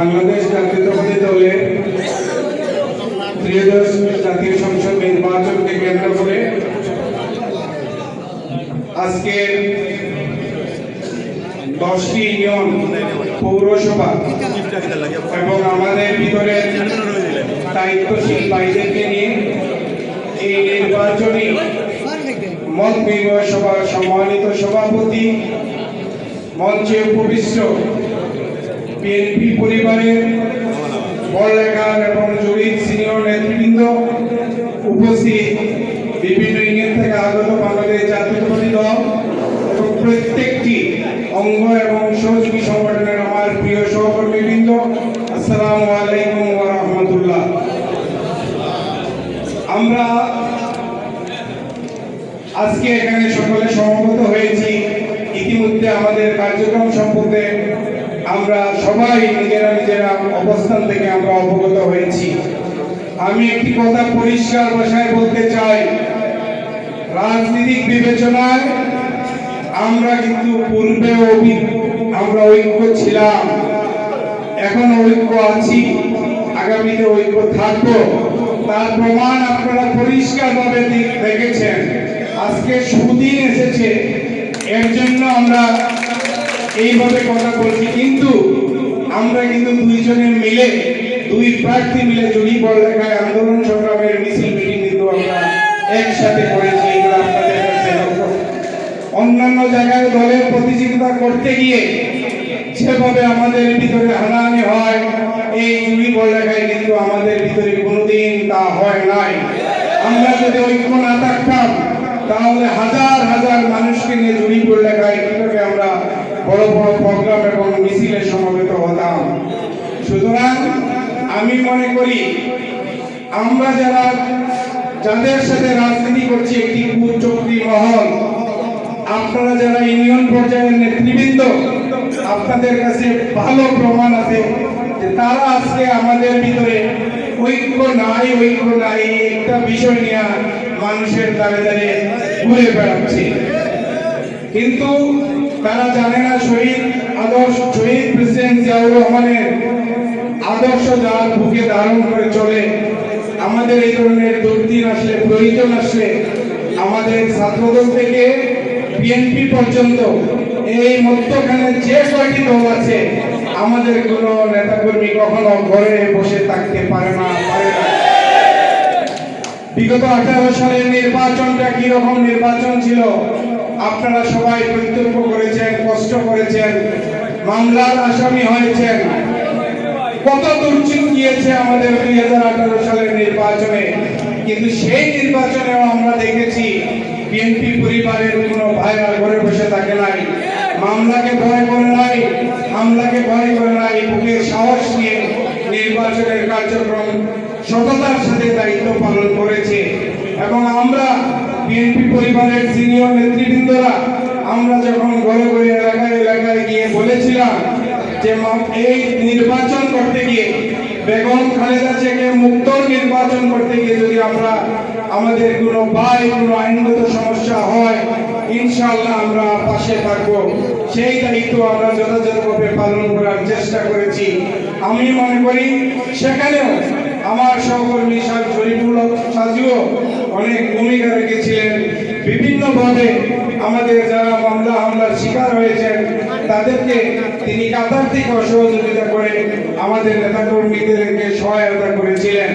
বাংলাদেশ জাতীয়তাবাদী দলের ত্রিয়োদশ জাতীয় সংসদ নির্বাচনকে কেন্দ্র করে আজকে দশটি ইউনিয়ন, পৌরসভা এবং আমাদের ভিতরে দায়িত্বশীল ভাইদেরকে নিয়ে এই নির্বাচনী মত বিনিময় সভার সম্মানিত সভাপতি মঞ্চে উপবিষ্ট বিএনপি পরিবারের বড়লেখার এবং জড়িত সিনিয়র নেতৃবৃন্দ উপস্থিত বিভিন্ন ইউনিয়ন থেকে আগত বাংলাদেশ জাতীয়তাবাদী দল এবং প্রত্যেকটি অঙ্গ এবং সহযোগী সংগঠনের আমার প্রিয় সহকর্মীবৃন্দ, আসসালামু আলাইকুম রাহমাতুল্লাহ। আমরা আজকে এখানে সকলে সমবেত হয়েছি। ইতিমধ্যে আমাদের কার্যক্রম সম্পর্কে আমরা সবাই নিজেরা নিজেরা অবস্থান থেকে আমরা অবগত হয়েছি। আমি একটি কথা পরিষ্কার ভাষায় বলতে চাই। রাজনৈতিক বিবেচনায় আমরা কিন্তু পূর্বে আমরা ঐক্য ছিলাম। এখন ঐক্য আছি। আগামীতে ঐক্য থাকব। তার প্রমাণ আপনারা পরিষ্কারভাবে দেখেছেন। আজকে সুদিন এসেছে। এর জন্য আমরা এইভাবে কথা বলছি, কিন্তু আমরা কিন্তু দুইজনে মিলে, দুই প্রার্থী মিলে জড়ি পড়ালেখায় আন্দোলন সংগ্রামের মিছিল মিটিং কিন্তু আমরা একসাথে করেছি, এগুলো আপনাদের কাছে অন্যান্য জায়গায় দলের প্রতিযোগিতা করতে গিয়ে যেভাবে আমাদের ভিতরে হানাহানি হয়, এই জুড়ি পড়ালেখায় কিন্তু আমাদের ভিতরে কোনোদিন তা হয় নাই। আমরা যদি ঐক্য না থাকতাম, তাহলে হাজার হাজার মানুষকে নিয়ে জুড়ি পড়ালেখায় কীভাবে আমরা বড় বড় প্রোগ্রাম এবং মিছিলে সমবেত হতাম। সুতরাং আমি মনে করি, আমরা যারা, যাদের সাথে রাজনীতি করছি একটি কুচক্রী মহল, আপনারা যারা ইউনিয়ন পর্যায়ের নেতৃবৃন্দ, আপনাদের কাছে ভালো প্রমাণ আছে যে তারা আজকে আমাদের ভিতরে ঐক্য নাই ঐক্য নাই, একটা বিষয় নিয়ে মানুষের দাঁড়ে দাঁড়িয়ে ঘুরে বেড়াচ্ছে। কিন্তু তারা জানে না শহীদ, আদর্শ, শহীদ প্রেসিডেন্ট জিয়াউর রহমানের আদর্শ যার বুকে ধারণ করে চলে। আমাদের এই ধরনের দুর্দিন আসলে, প্রয়োজন আসলে আমাদের ছাত্রদল থেকে বিএনপি পর্যন্ত এই মধ্যখানে যে কয়টি দল আছে, আমাদের কোনো নেতাকর্মী কখনো ঘরে বসে থাকতে পারে না বিগত আঠারো সালের নির্বাচনটা কি রকম নির্বাচন ছিল? আপনারা সবাই প্রত্যক্ষ করেছেন, কষ্ট করেছেন, মামলার আসামি হয়েছেন। কত দুর্চিন গিয়েছে আমাদের দুই হাজার আঠারো সালের নির্বাচনে। কিন্তু সেই নির্বাচনেও আমরা দেখেছি, বিএনপি পরিবারের কোনো ভাইরা ঘরে বসে থাকে নাই। মামলাকে ভয় করে নাই হামলাকে ভয় করে নাই বুকের সাহস নিয়ে নির্বাচনের কার্যক্রম সততার সাথে দায়িত্ব পালন করেছে। এবং আমরা বিএনপি পরিবারের সিনিয়র নেতৃবৃন্দরা, আমরা যখন ঘরে ঘরে এলাকায় এলাকায় গিয়ে বলেছিলাম যে এই নির্বাচন করতে গিয়ে বেগম খালেদা জিয়াকে মুক্ত নির্বাচন করতে গিয়ে যদি আমরা, আমাদের কোনো ভাই কোনো আইনগত সমস্যা হয়, ইনশাআল্লাহ আমরা পাশে থাকব। সেই দায়িত্ব আমরা যথাযথভাবে পালন করার চেষ্টা করেছি। আমি মনে করি সেখানেও আমার সহকর্মী হক সাজিও অনেক ভূমিকা রেখেছিলেন। বিভিন্নভাবে আমাদের যারা মামলা হামলার শিকার হয়েছেন, তাদেরকে তিনি কাতার্থিক সহযোগিতা করে আমাদের নেতাকর্মীদেরকে সহায়তা করেছিলেন।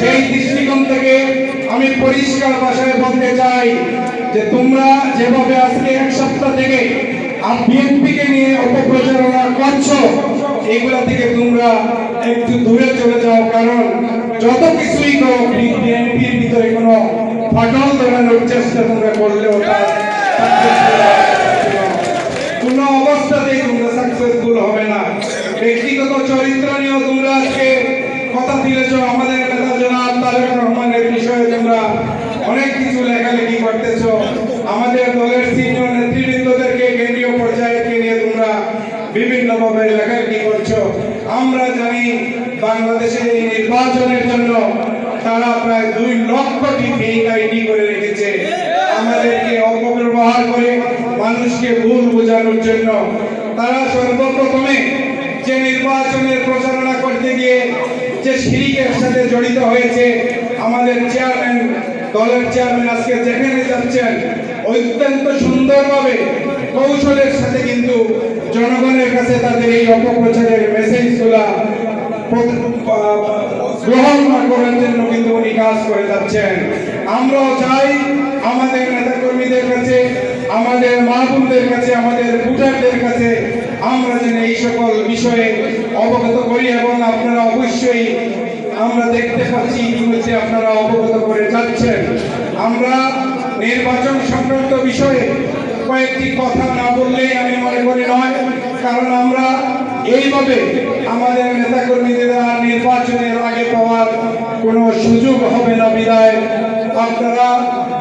সেই দৃষ্টিকোণ থেকে আমি পরিষ্কার ভাষায় বলতে চাই যে তোমরা যেভাবে আজকে এক সপ্তাহ থেকে বিএনপিকে নিয়ে অপপ্রচারণা করছ, এগুলা থেকে তোমরা একটু দূরে চলে যাও, কারণ যত কিছুই করো বিএনপির ভিতরে কোনো ফাটল ধরানোর চেষ্টা তোমরা করলেও। কোনো অবস্থাতেই তোমরা সাকসেসফুল হবে না ব্যক্তিগত চরিত্র নিয়েও তোমরা আজকে কথা দিয়েছ আমাদের নেতা জনাব তারেক রহমানের বিষয়ে তোমরা অনেক কিছু লেখালেখি করতেছ আমাদের দলের সিনিয়র নেতৃবৃন্দদেরকে কেন্দ্রীয় পর্যায়ে নিয়ে তোমরা বিভিন্নভাবে লেখালেখি করছ আমরা জানি বাংলাদেশের এই নির্বাচনের জন্য তারা প্রায় দুই লক্ষটি ফেক আইডি করে রেখেছে। আমাদেরকে অপব্যবহার করে মানুষকে ভুল বোঝানোর জন্য তারা সর্বপ্রথমে যে নির্বাচনের প্রচারণা করতে গিয়ে যে শিরিকের সাথে জড়িত হয়েছে, আমাদের চেয়ারম্যান, দলের চেয়ারম্যান আজকে যেখানে যাচ্ছেন, অত্যন্ত সুন্দরভাবে কৌশলের সাথে কিন্তু জনগণের কাছে তাদের এই অপপ্রচারের মেসেজগুলা গ্রহণ না করার জন্য কিন্তু উনি কাজ করে যাচ্ছেন আমরাও চাই আমাদের নেতাকর্মীদের কাছে, আমাদের মাহবুবদের কাছে, আমাদের ভোটারদের কাছে আমরা যেন এই সকল বিষয়ে অবগত করি এবং আপনারা অবশ্যই আমরা দেখতে পাচ্ছি ইতিমধ্যে আপনারা অবগত করে যাচ্ছেন। আমরা নির্বাচন সংক্রান্ত বিষয়ে কয়েকটি কথা না বললেই আমি মনে করি নয়, কারণ আমরা এইভাবে আমাদের নেতাকর্মীদের আর নির্বাচনের আগে পাওয়ার কোনো সুযোগ হবে না বিদায়। আপনারা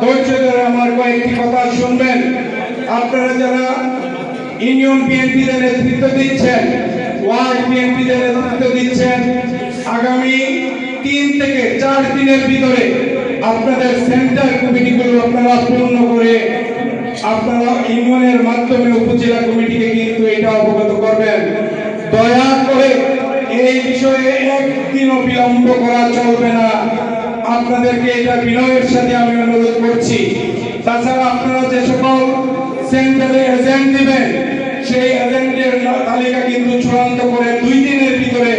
ধৈর্য ধরে আমার কয়েকটি কথা শুনবেন। আপনারা যারা ইউনিয়ন বিএনপিদের নেতৃত্ব দিচ্ছেন, ওয়ার্ড বিএনপিদের নেতৃত্ব দিচ্ছেন, আগামী তিন থেকে চার দিনের ভিতরে আপনাদের সেন্টার কমিটিগুলো আপনারা পূর্ণ করে আপনারা ইউনিয়নের মাধ্যমে উপজেলা কমিটিকে কিন্তু দয়া করে এই বিষয়ে একদিনও বিলম্ব করা চলবে না। আপনাদেরকে এটা বিনয়ের সাথে আমি অনুরোধ করছি। তাছাড়া আপনারা যে সকল সেন্টারে এজেন্ট দিবেন, সেই এজেন্টের তালিকা কিন্তু চূড়ান্ত করে দুই দিনের ভিতরে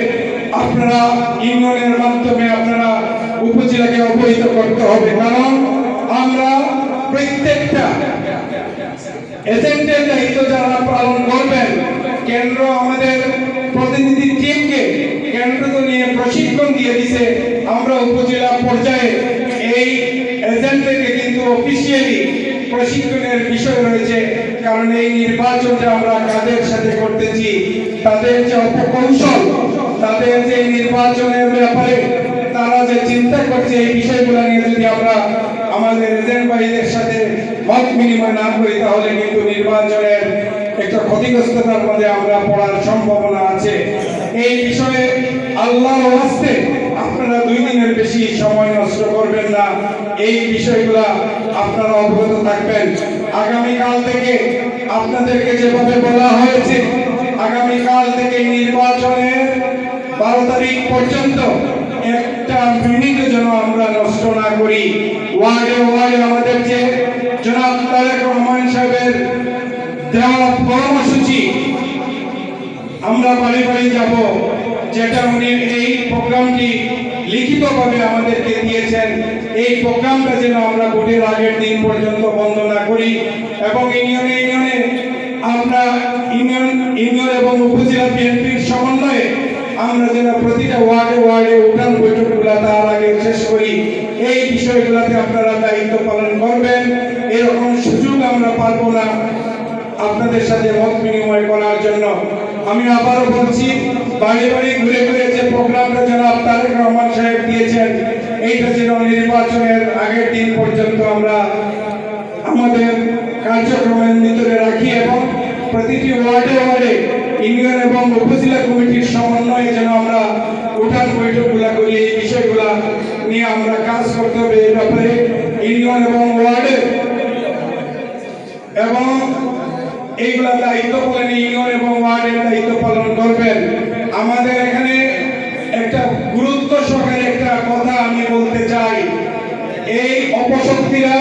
আপনারা ইউনিয়নের মাধ্যমে আপনারা উপজেলাকে অবহিত করতে হবে। কারণ আমরা প্রত্যেকটা এজেন্টের দায়িত্ব যারা পালন করবেন কেন্দ্র আমাদের প্রতিনিধি টিমকে কেন্দ্র নিয়ে প্রশিক্ষণ দিয়ে দিছে। আমরা উপজেলা পর্যায়ে এই এজেন্টদেরকে কিন্তু অফিসিয়ালি প্রশিক্ষণের বিষয় রয়েছে, কারণ এই নির্বাচনটা আমরা কাদের সাথে করতেছি, তাদের যে অপকৌশল, তাদের যে নির্বাচনের ব্যাপারে তারা যে চিন্তা করছে, এই বিষয়গুলো নিয়ে যদি আমরা আমাদের এজেন্ট ভাইদের সাথে মত বিনিময় না করি, তাহলে কিন্তু নির্বাচনের একটা ক্ষতিগ্রস্ততার মধ্যে আমরা পড়ার সম্ভাবনা আছে। এই বিষয়ে আল্লাহর ওয়াস্তে আপনারা দুই দিনের বেশি সময় নষ্ট করবেন না। এই বিষয়গুলা আপনারা অবগত থাকবেন। আগামীকাল থেকে আপনাদেরকে যেভাবে বলা হয়েছে, আগামীকাল থেকে নির্বাচনের বারো তারিখ পর্যন্ত একটা মিনিট যেন আমরা নষ্ট না করি। ওয়ার্ডে ওয়ার্ডে আমাদের যে জনাব তারেক রহমান সাহেবের দেওয়া কর্মসূচি আমরা বাড়ি বাড়ি যাব। যেটা উনি এই প্রোগ্রামটি লিখিতভাবে আমাদেরকে দিয়েছেন, এই প্রোগ্রামটা যেন আমরা ভোটের আগের দিন পর্যন্ত বন্ধ না করি এবং ইউনিয়নে ইউনিয়নে আমরা ইউনিয়ন ইউনিয়ন এবং উপজেলা বিএনপির সমন্বয়ে আমরা যেন প্রতিটা ওয়ার্ডে ওয়ার্ডে উঠান বৈঠকগুলো তার আগে শেষ করি। এই বিষয়গুলোতে আপনারা দায়িত্ব পালন করবেন। এরকম সুযোগ আমরা পারব না। আপনাদের সাথে মত বিনিময় করার জন্য। আমি আবারও বলছি, বাড়ি বাড়ি ঘুরে ঘুরে যে প্রোগ্রামটা যেন তারেক রহমান সাহেব দিয়েছেন, এইটা যেন নির্বাচনের আগের দিন পর্যন্ত আমরা আমাদের কার্যক্রমের ভিতরে রাখি এবং প্রতিটি ওয়ার্ডে ওয়ার্ডে ইউনিয়ন এবং উপজেলা কমিটির সমন্বয়ে যেন আমরা উঠান বৈঠকগুলা করি, এই বিষয়গুলা নিয়ে আমরা কাজ করতে হবে। এই ব্যাপারে ইউনিয়ন এবং ওয়ার্ডে এবং এইগুলা দায়িত্ব পালন ইউনিয়ন এবং ওয়ার্ডের দায়িত্ব পালন করবেন। আমাদের এখানে একটা গুরুত্ব সহকারে একটা কথা আমি বলতে চাই। এই অপশক্তিরা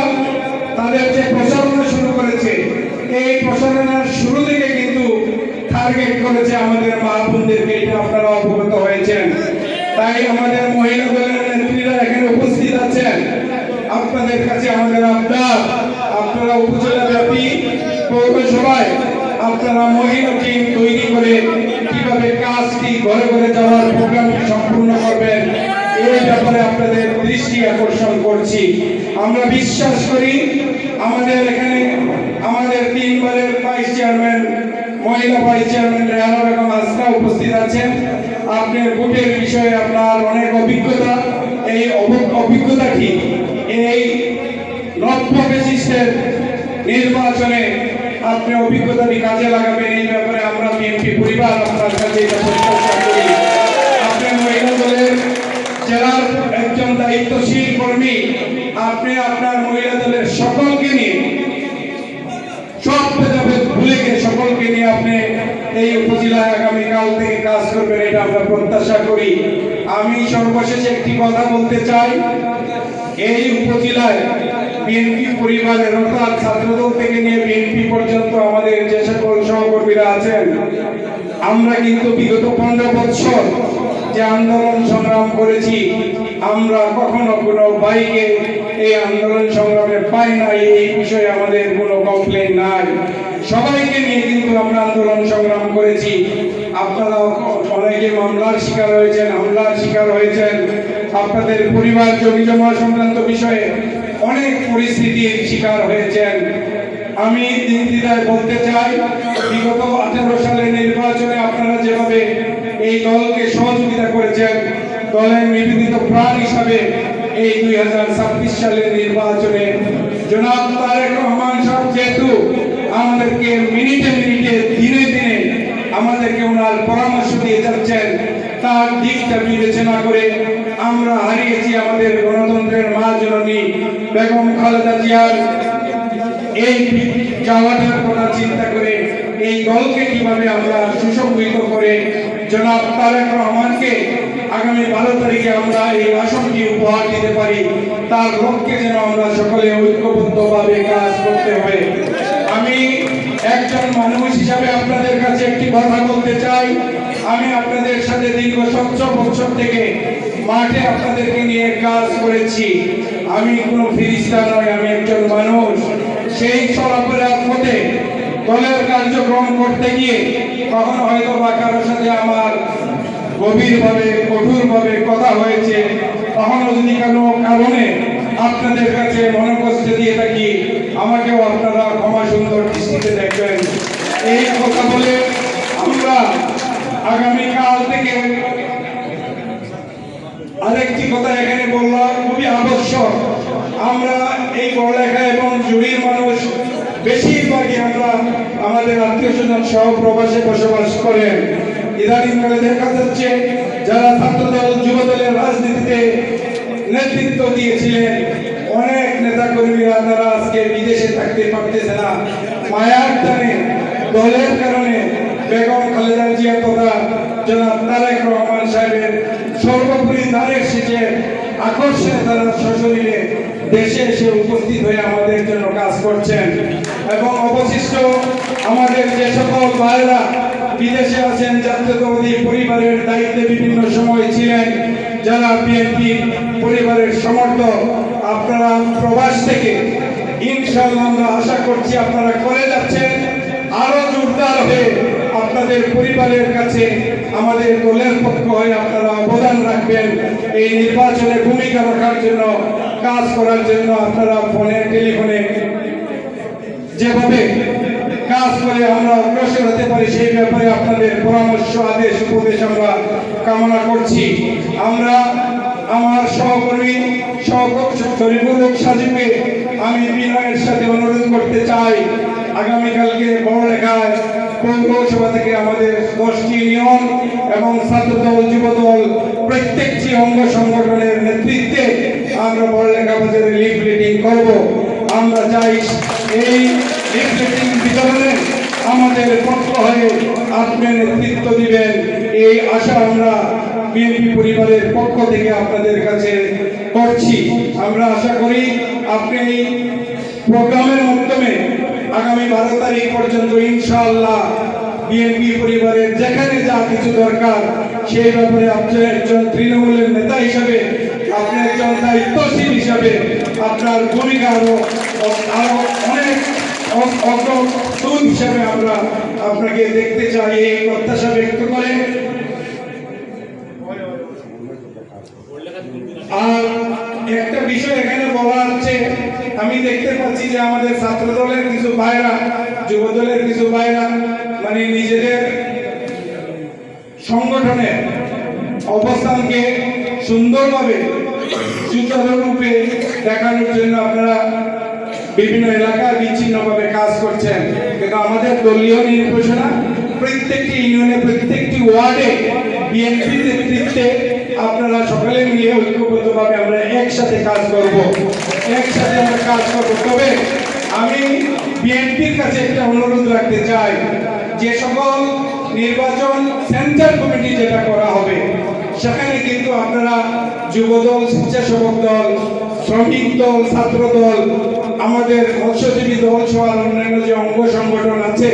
তাদের যে প্রচারণা শুরু করেছে, এই প্রচারণার শুরু থেকে কিন্তু টার্গেট করেছে আমাদের মা বোনদেরকে, এটা আপনারা অবগত হয়েছেন। তাই আমাদের মহিলা দলের নেত্রীরা এখানে উপস্থিত আছেন। আপনাদের কাছে আমাদের আবদার, আপনারা উপজেলা ব্যাপী পৌরসভায় আপনারা মহিলা টিম তৈরি করে কীভাবে কাজটি ঘরে ঘরে যাওয়ার প্রোগ্রামটি সম্পূর্ণ করবেন এই ব্যাপারে আপনাদের দৃষ্টি আকর্ষণ করছি। আমরা বিশ্বাস করি আমাদের এখানে আমাদের তিনবারের ভাইস চেয়ারম্যান মহিলা ভাইস চেয়ারম্যান রেহানা বেগম আজকা উপস্থিত আছেন। আপনার ভোটের বিষয়ে আপনার অনেক অভিজ্ঞতা, এই অভ- অভিজ্ঞতাটি এই নব্য বিশিষ্টের নির্বাচনে আপনি অভিজ্ঞতাটি কাজে লাগাবেন, এই ব্যাপারে আমরা বিএনপি পরিবার আপনার কাছে এটা প্রত্যাশা করি। আপনি মহিলা দলের জেলার একজন দায়িত্বশীল কর্মী, আপনি আপনার মহিলা দলের সকলকে নিয়ে, সব ভেদাভেদ ভুলে গিয়ে সকলকে নিয়ে আপনি এই উপজেলায় আগামীকাল থেকে কাজ করবেন, এটা আমরা প্রত্যাশা করি। আমি সর্বশেষে একটি কথা বলতে চাই, এই উপজেলায় বিএনপি পরিবারের অর্থাৎ ছাত্রদল থেকে নিয়ে বিএনপি পর্যন্ত আমাদের যে সকল সহকর্মীরা আছেন, আমরা কিন্তু বিগত পনেরো বছর যে আন্দোলন সংগ্রাম করেছি, আমরা কখনো কোনো বাইকে এই আন্দোলন সংগ্রামে পাই নাই, এই বিষয়ে আমাদের কোনো কমপ্লেন নাই। সবাইকে নিয়ে কিন্তু আমরা আন্দোলন সংগ্রাম করেছি। আপনারা অনেকে মামলার শিকার হয়েছেন, হামলার শিকার হয়েছেন। আপনাদের পরিবার জমি জমা সংক্রান্ত বিষয়ে অনেক পরিস্থিতির শিকার হয়েছেন। আমি দিনদিদায় বলতে চাই, বিগত আঠারো সালের নির্বাচনে আপনারা যেভাবে এই দলকে সহযোগিতা করেছেন, দলের নিবেদিত প্রাণ হিসাবে এই দুই হাজার ছাব্বিশ সালের নির্বাচনে জনাব তারেক রহমান সাহেব যেহেতু আমাদেরকে মিনিটে মিনিটে দিনে দিনে আমাদেরকে ওনার পরামর্শ দিয়ে যাচ্ছেন তার দিকটা বিবেচনা করে আমরা হারিয়েছি আমাদের গণতন্ত্রের মা জননী বেগম খালেদা জিয়ার এই যাওয়াটার কথা চিন্তা করে এই দলকে কীভাবে আমরা সুসংগঠিত করে, জনাব তারেক রহমানকে আগামী বারো তারিখে আমরা এই আসনটি উপহার দিতে পারি, তার লক্ষ্যে যেন আমরা সকলে ঐক্যবদ্ধভাবে কাজ করতে হবে। আমি একজন মানুষ হিসাবে আপনাদের কাছে একটি কথা বলতে চাই। আমি আপনাদের সাথে দীর্ঘ সত্তর বছর থেকে মাঠে আপনাদেরকে নিয়ে কাজ করেছি। আমি কোনো ফিরিস্তা নয় আমি একজন মানুষ। সেই চলাফেরার পথে দলের কার্যক্রম করতে গিয়ে কখনো হয়তো বা কারোর সাথে আমার গভীরভাবে, কঠোরভাবে কথা হয়েছে। কখনো যদি কোনো কারণে আপনাদের কাছে মনোকষ্ট দিয়ে থাকি, আমাকেও আপনারা ক্ষমা সুন্দর দৃষ্টিতে দেখবেন। এই কথা বলে আমরা আগামীকাল থেকে আরেকটি কথা এখানে বললাম, খুবই আবশ্যক। আমরা এই পড়ালেখা এবং জুড়ির মানুষ বেশিরভাগই আমরা আমাদের আত্মীয় স্বজন সহ প্রবাসে বসবাস করেন। ইদানিংকালে দেখা যাচ্ছে যারা ছাত্রদল, যুবদলের রাজনীতিতে নেতৃত্ব দিয়েছিলেন, অনেক নেতা কর্মীরা তারা আজকে বিদেশে থাকতে পারতেছে না। মায়ার টানে, দলের কারণে বেগম খালেদা জিয়া তথা জনাব তারেক রহমান সাহেবের সর্বোপরি তারেক শেষের আকর্ষণে তারা সশরীরে দেশে এসে উপস্থিত হয়ে আমাদের জন্য কাজ করছেন। এবং অবশিষ্ট আমাদের যে সকল ভাইরা বিদেশে আছেন, জাতীয়তাবাদী পরিবারের দায়িত্বে বিভিন্ন সময় ছিলেন, যারা বিএনপি পরিবারের সমর্থক, আপনারা প্রবাস থেকে ইনশাআল্লাহ আমরা আশা করছি আপনারা করে যাচ্ছেন। আরও জোরদার হয়ে আপনাদের পরিবারের কাছে আমাদের দলের পক্ষ হয়ে আপনারা অবদান রাখবেন। এই নির্বাচনে ভূমিকা রাখার জন্য, কাজ করার জন্য আপনারা ফোনে, টেলিফোনে যেভাবে কাজ করে আমরা অগ্রসর হতে পারি, সেই ব্যাপারে আপনাদের পরামর্শ, আদেশ, উপদেশ আমরা কামনা করছি। আমরা আমার সহকর্মী শরীফুল সাজিবকে আমি বিনয়ের সাথে অনুরোধ করতে চাই। আগামীকালকে বড়লেখায় পৌরসভা থেকে আমাদের দশটি ইউনিয়ন এবং ছাত্রদল, যুবদল, প্রত্যেকটি অঙ্গ সংগঠনের নেতৃত্বে আমরা বড়লেখা বাজারে লিফলেটিং করব। আমরা চাই এই লিফলেটিং বিতরণে আমাদের পক্ষ হয়ে আপনি নেতৃত্ব দিবেন। এই আশা আমরা বিএনপি পরিবারের পক্ষ থেকে আপনাদের কাছে করছি। আমরা আশা করি আপনি এই প্রোগ্রামের মাধ্যমে আগামী বারো তারিখ পর্যন্ত ইনশাআল্লাহ বিএনপি পরিবারের যেখানে যা কিছু দরকার, সেই ব্যাপারে আপনি একজন তৃণমূলের নেতা হিসাবে, আপনি একজন দায়িত্বশীল হিসাবে আপনার ভূমিকা আরও আরও অনেক অগ্রদূত হিসাবে আমরা আপনাকে দেখতে চাই, এই প্রত্যাশা ব্যক্ত করে আর একটা বিষয় এখানে বলা হচ্ছে আমি দেখতে পাচ্ছি যে আমাদের ছাত্র দলের কিছু ভাইরা যুব দলের কিছু ভাইরা মানে নিজেদের সংগঠনের অবস্থানকে সুন্দরভাবে, সুচারুরূপে দেখানোর জন্য আপনারা বিভিন্ন এলাকায় বিচ্ছিন্নভাবে কাজ করছেন। কিন্তু আমাদের দলীয় নির্দেশনা প্রত্যেকটি ইউনিয়নে, প্রত্যেকটি ওয়ার্ডে বিএনপি নেতৃত্বে আপনারা সকলে মিলে ঐক্যবদ্ধভাবে আমরা একসাথে কাজ করব। একসাথে আমরা কাজ করব। তবে আমি বিএনপির কাছে একটা অনুরোধ রাখতে চাই যে সকল নির্বাচন সেন্টার কমিটি যেটা করা হবে, সেখানে কিন্তু আপনারা যুবদল, স্বেচ্ছাসেবক দল, শ্রমিক দল, ছাত্র দল, আমাদের মৎস্যজীবী দল সহ অন্যান্য যে অঙ্গ সংগঠন আছে,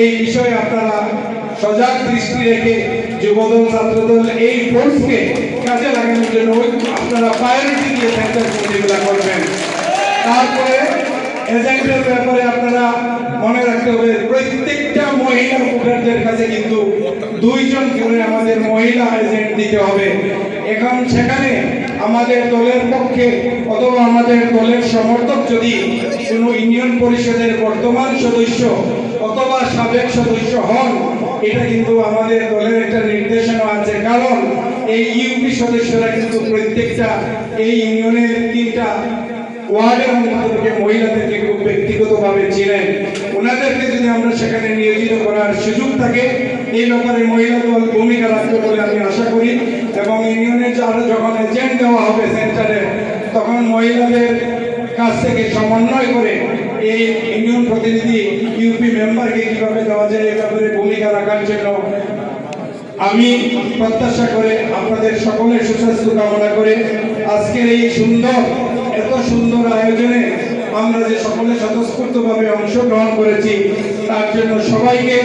এই বিষয়ে আপনারা সজাগ দৃষ্টি রেখে যুবদল, ছাত্রদল এই ফোর্সকে কাজে লাগানোর জন্য আপনারা প্রায়োরিটি দিয়ে সেন্টার কমিটিগুলো করবেন। তারপরে এজেন্টের ব্যাপারে আপনারা মনে রাখতে হবে, প্রত্যেকটা মহিলা ভোটারদের কাছে কিন্তু দুইজন করে আমাদের মহিলা এজেন্ট দিতে হবে। এখন সেখানে আমাদের দলের পক্ষে অথবা আমাদের দলের সমর্থক যদি কোনো ইউনিয়ন পরিষদের বর্তমান সদস্য অথবা সাবেক সদস্য হন, এটা কিন্তু আমাদের দলের একটা নির্দেশনা আছে। কারণ এই ইউপি সদস্যরা কিন্তু প্রত্যেকটা এই ইউনিয়নের তিনটা ওয়ার্ডের অন্তর্গত মহিলাদেরকে খুব ব্যক্তিগতভাবে চিনেন। ওনাদেরকে যদি আমরা সেখানে নিয়োজিত করার সুযোগ থাকে, এই ব্যাপারে মহিলা দল ভূমিকা রাখবে বলে আমি আশা করি। এবং ইউনিয়নের যারা যখন এজেন্ট দেওয়া হবে সেন্টারে, তখন মহিলাদের কাছ থেকে সমন্বয় করে এই ইউনিয়ন প্রতিনিধি ইউপি মেম্বারকে কীভাবে দেওয়া যায়, এই ব্যাপারে ভূমিকা রাখার জন্য আমি প্রত্যাশা করে আপনাদের সকলের সুস্বাস্থ্য কামনা করে আজকের এই সুন্দর এত সুন্দর আয়োজনে আমরা যে সকলে স্বতঃস্ফূর্তভাবে অংশগ্রহণ করেছি। তার জন্য সবাইকে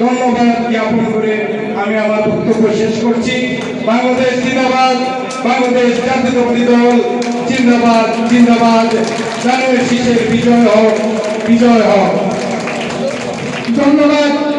ধন্যবাদ জ্ঞাপন করে আমি আমার বক্তব্য শেষ করছি। বাংলাদেশ জিন্দাবাদ, বাংলাদেশ জাতীয়তাবাদী দল, জিন্দাবাদ জিন্দাবাদ। জানুয়ারি শীষের বিজয় হোক বিজয় হোক। ধন্যবাদ।